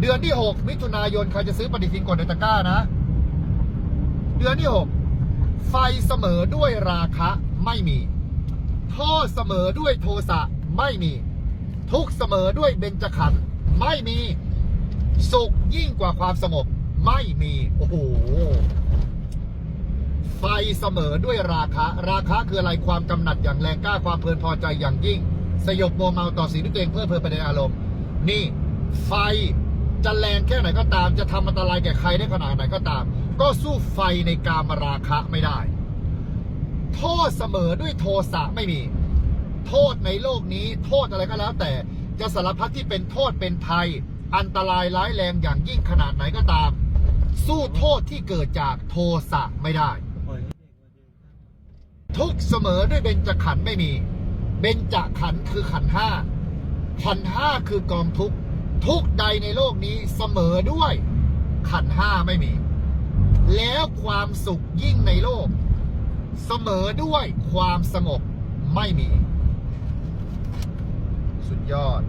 เดือนที่ 6 มิถุนายนใครจะซื้อปฏิทินกดในตะกร้านะ เดือนที่ 6 ไฟเสมอด้วยราคะไม่มีโทษเสมอด้วยโทสะไม่มี ทุกเสมอด้วยเบญจขันธ์ไม่มี สุขยิ่งกว่าความสงบไม่มี โอ้โห ไฟเสมอด้วยราคะ ราคะคืออะไรความกำหนัดอย่างแรงกล้าความเพลินพอใจอย่างยิ่ง สยบโมเมาต่อสิ่งที่ตัวเองเพื่อเพลินไปในอารมณ์ นี่ ไฟ จะแรงแค่ไหนก็ตาม จะทำอันตรายแก่ใครได้ขนาดไหนก็ตาม ก็สู้ไฟในกามราคะไม่ได้ โทษเสมอด้วยโทสะไม่มี โทษในโลกนี้ โทษอะไรก็แล้ว แต่จะสารพัดที่เป็นโทษเป็นภัย อันตรายร้ายแรงอย่างยิ่งขนาดไหนก็ตาม สู้โทษที่เกิดจากโทสะไม่ได้ ทุกเสมอด้วยเบญจขันธ์ไม่มี เบญจขันธ์คือขันธ์ห้าขันธ์ห้าคือกองทุกข์ ทุกใดในโลกนี้เสมอด้วย ขันห้าไม่มี แล้วความสุขยิ่งในโลก เสมอด้วยความสงบไม่มี สุดยอด